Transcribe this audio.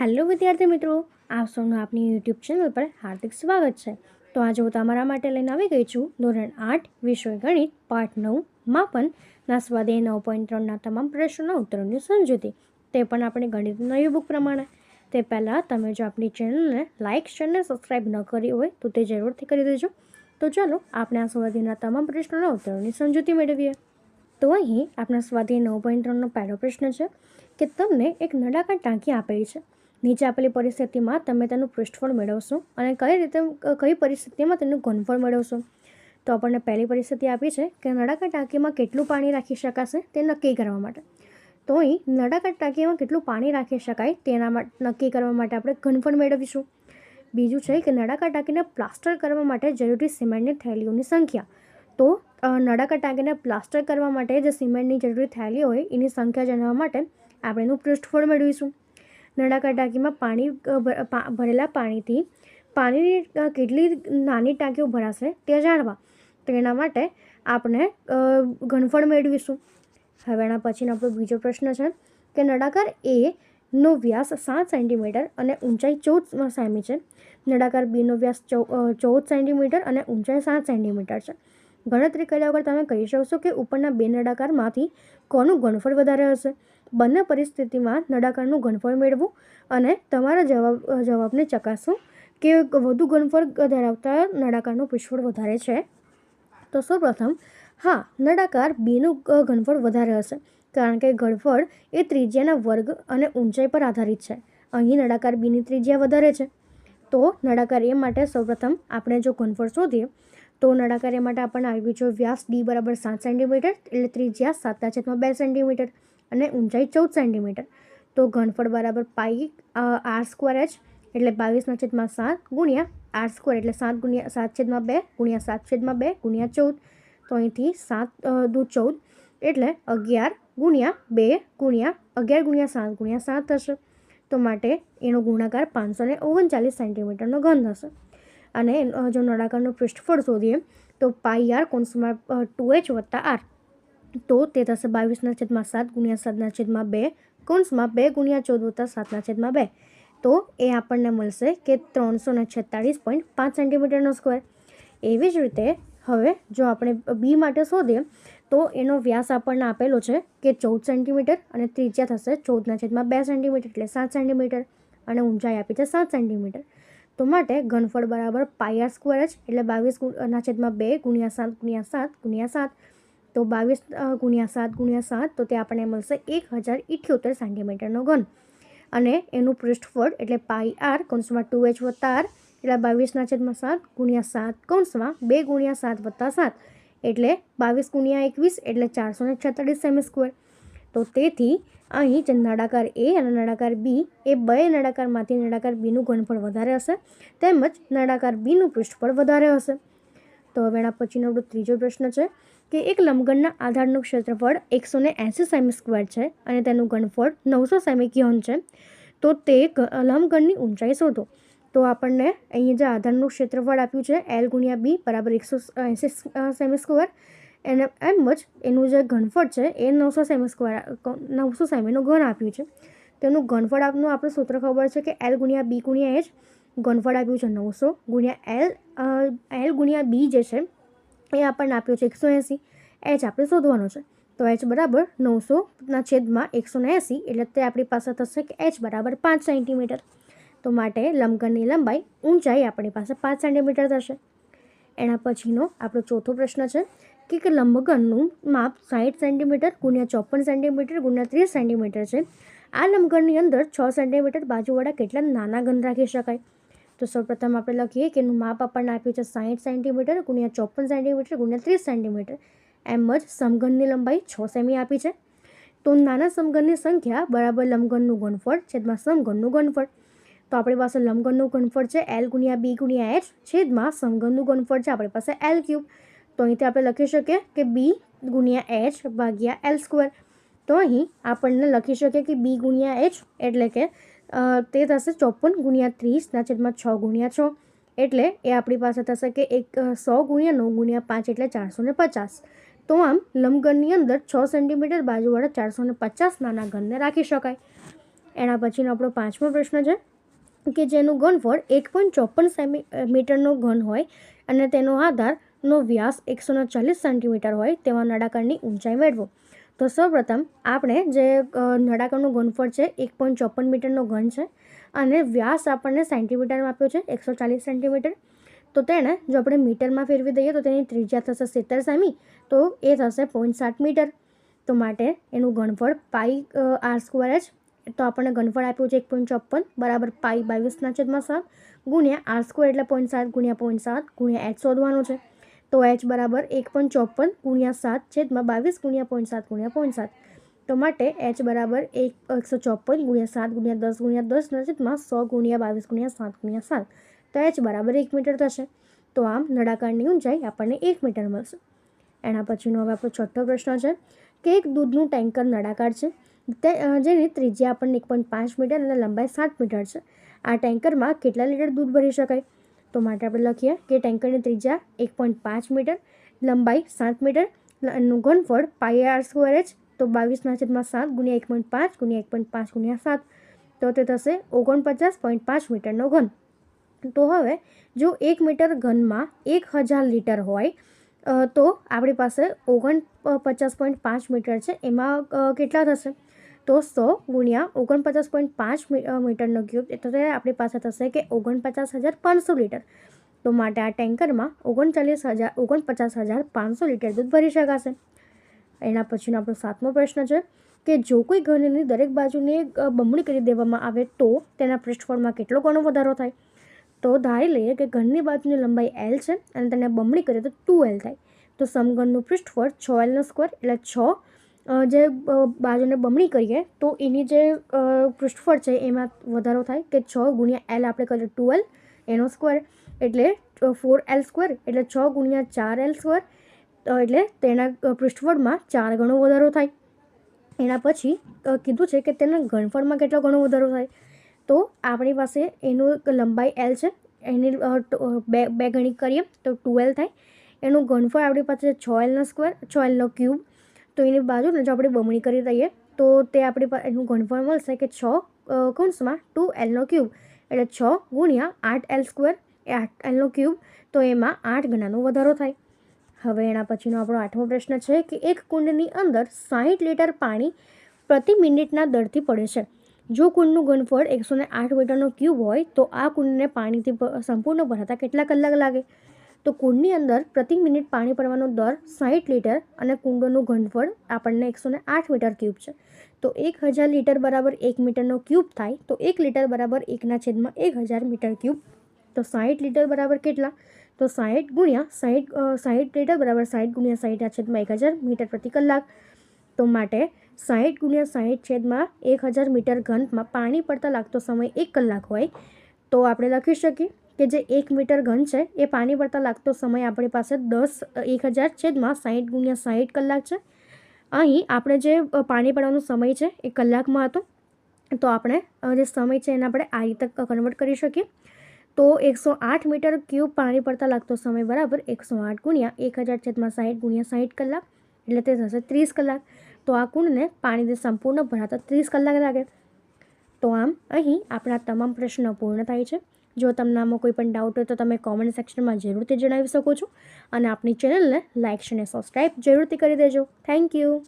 Hello વિદ્યાર્થી મિત્રો, આપ સૌનું આપની યુટ્યુબ ચેનલ પર હાર્દિક સ્વાગત છે. તો આજે હું તમારા માટે લઈને આવી ગઈ છું ધોરણ આઠ, વિષય ગણિત, પાઠ નવ માપનના સ્વાધ્યાય નવ પોઈન્ટ ત્રણના તમામ પ્રશ્નોના ઉત્તરોની સમજૂતી. તે પણ આપણે ગણિત નવી બુક પ્રમાણે. તે પહેલાં તમે જો આપણી ચેનલને લાઇક શેર અને સબસ્ક્રાઈબ ન કરી હોય, તો તે જરૂરથી કરી દેજો. તો ચાલો આપણે આ સ્વાધ્યાયના તમામ પ્રશ્નોના ઉત્તરોની સમજૂતી મેળવીએ. તો અહીં આપણા સ્વાધ્યાય નવ પોઈન્ટ ત્રણનો પહેલો પ્રશ્ન છે કે તમને એક નળાકાર ટાંકી આપેલી છે. નીચે આપેલી પરિસ્થિતિમાં તમે તેનું પૃષ્ઠફળ મેળવશો અને કઈ રીતે, કઈ પરિસ્થિતિમાં તેનું ઘનફળ મેળવશો. તો આપણને પહેલી પરિસ્થિતિ આપી છે કે નળાકાર ટાંકીમાં કેટલું પાણી રાખી શકાશે તે નક્કી કરવા માટે. તો અહીં નળાકાર ટાંકીમાં કેટલું પાણી રાખી શકાય તેના નક્કી કરવા માટે આપણે ઘનફળ મેળવીશું. બીજું છે કે નળાકાર ટાંકીને પ્લાસ્ટર કરવા માટે જરૂરી સિમેન્ટની થેલીઓની સંખ્યા. તો નળાકા ટાંકીને પ્લાસ્ટર કરવા માટે જે સિમેન્ટની જરૂરી થેલી હોય એની સંખ્યા જણાવવા માટે આપણે એનું પૃષ્ઠફળ મેળવીશું. નળાકાર ટાંકીમાં પાણી ભરેલા પાણીથી પાણીની કેટલી નાની ટાંકીઓ ભરાશે તે જાણવા. તેના માટે આપણે ઘનફળ મેળવીશું. હવે એના પછીનો આપણો બીજો પ્રશ્ન છે કે નળાકાર એ નો વ્યાસ સાત સેન્ટીમીટર અને ઊંચાઈ ચૌદ સેમી છે. નળાકાર બીનો વ્યાસ ચૌદ સેન્ટીમીટર અને ઊંચાઈ સાત સેન્ટીમીટર છે. ગણતરી કર્યા વગર તમે કહી શકશો કે ઉપરના બે નળાકારમાંથી કોનું ઘનફળ વધારે હશે? બંને પરિસ્થિતિમાં નળાકારનું ઘનફળ મેળવવું અને તમારા જવાબ, જવાબને ચકાસો કે વધુ ઘનફળ ધરાવતા નળાકારનું પૃષ્ઠફળ વધારે છે. તો સૌપ્રથમ, હા નળાકાર બીનું ઘનફળ વધારે હશે, કારણ કે ઘનફળ એ ત્રિજ્યાના વર્ગ અને ઊંચાઈ પર આધારિત છે. અહીં નળાકાર બીની ત્રિજ્યા વધારે છે. તો નળાકાર એ માટે સૌપ્રથમ આપણે જો ઘનફળ શોધીએ, તો નળાકાર એ માટે આપણને આવ્યું છે વ્યાસ ડી બરાબર સાત સેન્ટીમીટર એટલે ત્રિજ્યા સાતના છેદમાં બે સેન્ટીમીટર. અને ઊંચાઈ ચૌદ સેન્ટીમીટર. તો ઘનફળ બરાબર પાઈ આર સ્ક્વેર એચ એટલે બાવીસના છેદમાં સાત ગુણ્યા આર સ્ક્વેર એટલે સાત ગુણ્યા સાત છેદમાં બે ગુણ્યા સાત છેદમાં બે ગુણ્યા ચૌદ. તો અહીંથી સાત દુ ચૌદ એટલે અગિયાર ગુણ્યા બે ગુણ્યા અગિયાર ગુણ્યા સાત ગુણ્યા સાત થશે. તો માટે એનો ગુણાકાર પાંચસો ને ઓગણચાલીસ સેન્ટીમીટરનો ઘન થશે. અને જો નળાકારનું પૃષ્ઠફળ શોધીએ તો પાઈ આર કોન્સમાં ટુ એચ વત્તા આર. તો તે થશે બાવીસના છેદમાં સાત ગુણ્યા સાતના છેદમાં બે કૌંસમાં બે ગુણ્યા ચૌદ વત્તા સાતના છેદમાં બે. તો એ આપણને મળશે કે ત્રણસો ને છેતાળીસ પોઈન્ટ પાંચ સેન્ટીમીટરનો સ્ક્વેર. એવી જ રીતે હવે જો આપણે બી માટે શોધીએ, તો એનો વ્યાસ આપણને આપેલો છે કે ચૌદ સેન્ટીમીટર અને ત્રિજ્યા થશે ચૌદના છેદમાં બે સેન્ટીમીટર એટલે સાત સેન્ટીમીટર અને ઊંચાઈ આપી છે સાત સેન્ટીમીટર. તો માટે ઘનફળ બરાબર પાયર સ્ક્વેર જ એટલે બાવીસ ના છેદમાં બે ગુણ્યા સાત ગુણ્યા સાત ગુણ્યા સાત તો બાવીસ ગુણ્યા સાત ગુણ્યા સાત, તો તે આપણને મળશે એક હજાર ઇઠ્યોતેર સેન્ટીમીટરનો ઘન. અને એનું પૃષ્ઠફળ એટલે પાઈ આર કૌંસમાં ટુ એચ વત્તા આર, એટલે બાવીસના છેદમાં સાત ગુણ્યા સાત કૌંસમાં બે ગુણ્યા સાત વત્તા સાત, એટલે બાવીસ ગુણ્યા એકવીસ, એટલે ચારસો ને છેતાળીસ સેમી સ્ક્વેર. તો તેથી અહીં જે નળાકાર એ અને નળાકાર બી, એ બે નળાકારમાંથી નળાકાર બીનું ઘનફળ વધારે હશે, તેમજ નળાકાર બીનું પૃષ્ઠફળ વધારે હશે. તો હવે એના પછીનો આપણો ત્રીજો પ્રશ્ન છે. કે એક લંબગણના આધારનું ક્ષેત્રફળ એકસો ને એંસી સેમી સ્ક્વેર છે અને તેનું ઘનફળ નવસો સેમી ક્યોન છે. તો તે લંબગણની ઊંચાઈ શોધો. તો આપણને અહીંયા જે આધારનું ક્ષેત્રફળ આપ્યું છે, એલ ગુણ્યા બી બરાબર એકસો એંસી સેમી સ્ક્વેર. એને એમ જ એનું જે ઘનફળ છે, એ નવસો સેમી સ્ક્વેર, નવસો સેમીનું ઘન આપ્યું છે. તેનું ઘનફળ આપનું આપણે સૂત્ર ખબર છે કે એલ ગુણ્યા બી ગુણ્યા એચ ઘનફળ આપ્યું છે નવસો ગુણ્યા એલ એલ ગુણ્યા બી જે છે એ આપણને આપ્યો છે એકસો એંસી. એચ આપણે શોધવાનો છે. તો એચ બરાબર નવસોના છેદમાં એકસો એંસી એટલે તે આપણી પાસે થશે કે એચ બરાબર પાંચ સેન્ટીમીટર. તો માટે લંબઘનની લંબાઈ ઊંચાઈ આપણી પાસે પાંચ સેન્ટીમીટર થશે. એના પછીનો આપણો ચોથો પ્રશ્ન છે કે કે લંબઘનનું માપ સાઠ સેન્ટીમીટર ગુણ્યા ચોપન સેન્ટીમીટર ગુણ્યા ત્રીસ સેન્ટીમીટર છે. આ લંબગણની અંદર છ સેન્ટીમીટર બાજુવાળા કેટલા નાના ઘન રાખી શકાય? તો સૌપ્રથમ આપણે લખીએ કે એનું માપ આપણને આપ્યું છે સાઠ સેન્ટીમીટર ગુણ્યા ચોપન સેન્ટીમીટર ગુણ્યા ત્રીસ સેન્ટીમીટર. એમ જ સમઘનની લંબાઈ છ સેમી આપી છે. તો નાના સમઘનની સંખ્યા બરાબર લંબઘનનું ઘનફળ છેદમાં સમઘનનું ઘનફળ. તો આપણી પાસે લંબઘનનું ઘનફળ છે એલ ગુણ્યા બી ગુણ્યા એચ છેદમાં સમઘનનું ઘનફળ છે આપણી પાસે એલ ક્યુબ. તો અહીંથી આપણે લખી શકીએ કે બી ગુણ્યા એચ ભાગ્યા એલ સ્ક્વેર. તો અહીં આપણને લખી શકીએ કે બી ગુણ્યા એચ એટલે કે તે થશે ચોપન ગુણ્યા ત્રીસના છેદમાં છ ગુણ્યા છ. એટલે એ આપણી પાસે થશે કે એક સો ગુણ્યા નવ ગુણ્યા પાંચ એટલે ચારસો ને પચાસ. તો આમ લંબગનની અંદર છ સેન્ટીમીટર બાજુવાળા ચારસો ને પચાસ નાના ઘનને રાખી શકાય. એના પછીનો આપણો પાંચમો પ્રશ્ન છે કે જેનું ઘનફળ એક પોઈન્ટ ચોપન સેમી મીટરનો ઘન હોય અને તેનો આધારનો વ્યાસ એકસો ચાલીસ સેન્ટીમીટર હોય તેવા નળાકારની ઊંચાઈ મેળવો. તો સૌપ્રથમ આપણે જે નળાકારનું ઘનફળ છે, એક પોઈન્ટ ચોપન મીટરનો ઘન છે અને વ્યાસ આપણને સેન્ટીમીટરમાં આપ્યો છે, એકસો ચાલીસ સેન્ટીમીટર તો તેણે જો આપણે મીટરમાં ફેરવી દઈએ તો તેની ત્રિજ્યા થશે સિત્તેર સેમી, તો એ થશે પોઈન્ટ સાત મીટર. તો માટે એનું ઘનફળ પાઈ આર સ્ક્વેર જ તો આપણને ઘનફળ આપ્યું છે એક પોઈન્ટ ચોપન બરાબર પાઈ બાવીસના છેદમાં સાત ગુણ્યા આર સ્ક્વેર એટલે પોઈન્ટ સાત ગુણ્યા પોઈન્ટ સાત ગુણ્યા એચ શોધવાનું છે. તો એચ બરાબર એક પોઈન્ટ ચોપન ગુણ્યા સાત છેદમાં બાવીસ ગુણ્યા પોઈન્ટ સાત ગુણ્યા પોઈન્ટ સાત. તો માટે એચ બરાબર એક, એકસો ચોપન ગુણ્યા સાત ગુણ્યા દસ ગુણ્યા દસના છેદમાં સો ગુણ્યા બાવીસ ગુણ્યા સાત ગુણ્યા સાત. તો એચ બરાબર એક મીટર થશે. તો આમ નળાકારની ઊંચાઈ આપણને એક મીટર મળશે. એના પછીનો હવે આપણો છઠ્ઠો પ્રશ્ન છે કે એક દૂધનું ટેન્કર નળાકાર છે. તે જેની ત્રિજ્યા આપણને એક પોઈન્ટ પાંચ મીટર અને લંબાઈ સાત મીટર છે. આ ટેન્કરમાં કેટલા લીટર દૂધ ભરી શકાય? તો માટે આપણે લખીએ કે ટેન્કરની ત્રિજ્યા એક પોઈન્ટ પાંચ મીટર, લંબાઈ સાત મીટર એનું ઘનફળ પાઈ આર સ્ક્વેર એચ તો બાવીસના છેદમાં સાત ગુણ્યા એક પોઈન્ટ પાંચ ગુણ્યા એક પોઈન્ટ પાંચ ગુણ્યા સાત. તો તે થશે ઓગણપચાસ પોઈન્ટ પાંચ મીટરનો ઘન. તો હવે જો એક મીટર ઘનમાં એક હજાર લીટર હોય તો આપણી પાસે ઓગણ પચાસ પોઈન્ટ પાંચ મીટર છે. એમાં કેટલા થશે? તો સો ગુણ્યા ઓગણપચાસ પોઈન્ટ પાંચ મીટરનો ક્યુબ એટલે આપણી પાસે થશે કે ઓગણપચાસ હજાર પાંચસો લીટર. તો માટે આ ટેન્કરમાં ઓગણચાલીસ હજાર, ઓગણપચાસ હજાર પાંચસો લીટર દૂધ ભરી શકાશે. એના પછીનો આપણો સાતમો પ્રશ્ન છે કે જો કોઈ ઘરની દરેક બાજુને બમણી કરી દેવામાં આવે તો તેના પૃષ્ઠફળમાં કેટલો ગણો વધારો થાય? તો ધારી લઈએ કે ઘરની બાજુની લંબાઈ એલ છે અને તેને બમણી કરીએ તો ટુ એલ થાય. તો સમઘનનું પૃષ્ઠફળ છ એલનો સ્ક્વેર એટલે છ જે બાજુને બમણી કરીએ, તો એની જે પૃષ્ઠફળ છે, એમાં વધારો થાય કે છ ગુણ્યા એલ આપણે કરીએ ટુ એનો સ્ક્વેર, એટલે ફોર એલ સ્ક્વેર, એટલે છ ગુણ્યા ચાર એલ સ્ક્વેર એટલે તેના પૃષ્ઠફળમાં ચાર ગણો વધારો થાય. એના પછી કીધું છે કે તેના ઘનફળમાં કેટલો ઘણો વધારો થાય. તો આપણી પાસે એનું લંબાઈ એલ છે, એની બે બે ગણી કરીએ તો ટુએલ થાય. એનું ઘનફળ આપણી પાસે છ એલનો સ્ક્વેર, છ એલનો ક્યુબ તો એની બાજુને જો આપણે બમણી કરી દઈએ. તો તે આપણી એનું ઘનફળ મળશે કે છ કૌંસમાં ટુ એલનો ક્યુબ. એટલે છ ગુણ્યા આઠ એલ સ્ક્વેર, એ આઠ એલનો ક્યુબ. તો એમાં આઠ ગણાનો વધારો થાય. હવે એના પછીનો આપણો આઠમો પ્રશ્ન છે કે એક કુંડની અંદર સાહીઠ લીટર પાણી પ્રતિ મિનિટના દરથી પડે છે. જો કુંડનું ઘનફળ એકસો ને આઠ મીટરનો ક્યુબ હોય, તો આ કુંડને પાણીથી સંપૂર્ણ ભરાતા કેટલા કલાક લાગે? તો કુંડની અંદર પ્રતિ મિનિટ પાણી પડવાનો દર સાહીઠ લીટર અને કુંડોનું ઘનફળ આપણને એકસો આઠ મીટર ક્યુબ છે. તો એક હજાર લીટર બરાબર એક મીટરનો ક્યુબ થાય તો એક લીટર બરાબર એકના છેદમાં એક હજાર મીટર ક્યુબ. તો સાહીઠ લીટર બરાબર કેટલા? તો સાહીઠ ગુણ્યા સાહીઠ સાહીઠ લીટર બરાબર સાહીઠ ગુણ્યા સાહીઠના છેદમાં એક હજાર મીટર પ્રતિ કલાક. તો માટે સાહીઠ ગુણ્યા સાહીઠ છેદમાં એક હજાર મીટર ઘનમાં પાણી પડતા લાગતો સમય એક કલાક હોય. તો આપણે લખી શકીએ કે જે એક મીટર ઘન છે, એ પાણી પડતા લાગતો સમય આપણી પાસે દસ એક હજાર છેદમાં સાહીઠ ગુણ્યા સાહીઠ કલાક છે. અહીં આપણે જે પાણી પડવાનો સમય છે, એ કલાકમાં હતો. તો આપણે જે સમય છે એને આપણે આ રીતે કન્વર્ટ કરી શકીએ. તો એકસો આઠ મીટર ક્યુબ પાણી પડતા લાગતો સમય બરાબર એકસો આઠ ગુણ્યા એક હજાર છેદમાં સાહીઠ ગુણ્યા સાહીઠ કલાક. એટલે તે થશે ત્રીસ કલાક. તો આ કુંડને પાણીથી સંપૂર્ણ ભરાતા ત્રીસ કલાક લાગે. તો આમ અહીં આપણા તમામ પ્રશ્નો પૂર્ણ થાય છે. જો તમને આમાં કોઈ પણ ડાઉટ હોય તો તમે કોમેન્ટ સેક્શનમાં જરૂરથી જણાવી શકો છો. અને આપણી ચેનલને લાઇક અને સબસ્ક્રાઈબ જરૂરથી કરી દેજો. Thank you